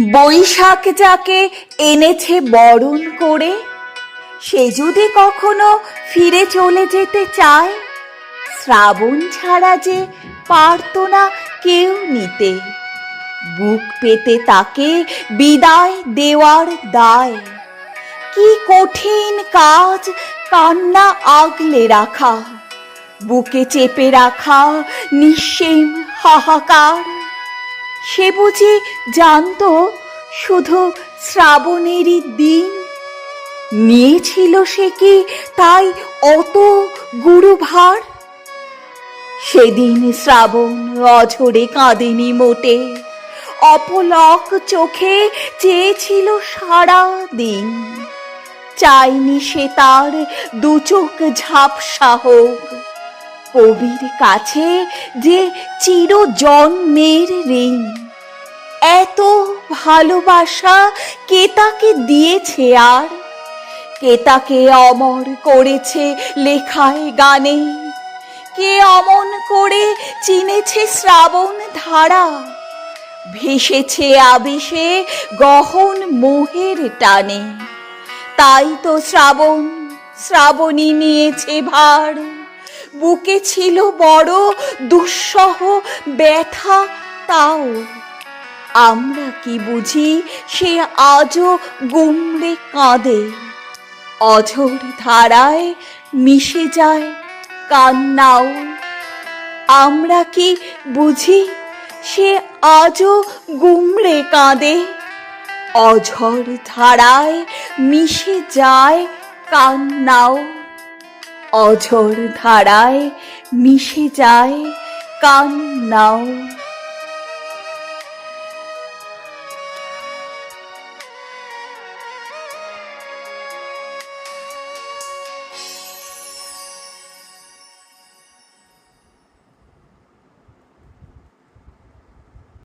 বৈশাখ যাকে এনেছে বরণ করে, সে যদি কখনো ফিরে চলে যেতে চায়, শ্রাবণ ছাড়া যে পারত না কেউ নিতে। বুক পেতে তাকে বিদায় দেওয়ার দায়। কি কঠিন কাজ কান্না আগলে রাখা। বুকে চেপে রাখা নিঃসীম হাহাকার। সে বুঝি জানতো শুধু শ্রাবণেরই দিন? নিয়েছিল সে কি তাই অত গুরুভার? সেদিন শ্রাবণ অঝরে কাঁদেনি মোটে। অপলক চোখে চেয়েছিল সারা দিন। চাইনি সে তার দু চোখ ঝাপসা হোক। কবির কাছে যে চির জন্মের ঋণ। এত ভালোবাসা কে তাকে দিয়েছে আর? কে তাকে অমর করেছে লেখায় গানে? কে অমন করে চিনেছে শ্রাবণ ধারা? ভেসেছে আবেশে গহন মোহের টানে। তাই তো শ্রাবণ, শ্রাবণী নিয়েছে ভার। বুকে ছিল বড় দুঃসহ ব্যথা তাও। আমরা কি বুঝি সে আজও গুমড়ে কাঁদে? অঝোর ধারায় মিশে যায় কান্নাও। আমরা কি বুঝি সে আজও গুমড়ে কাঁদে? অঝর ধারায় মিশে যায় কান্নাও। অঝর ধারায় মিশে যায় কান্নাও।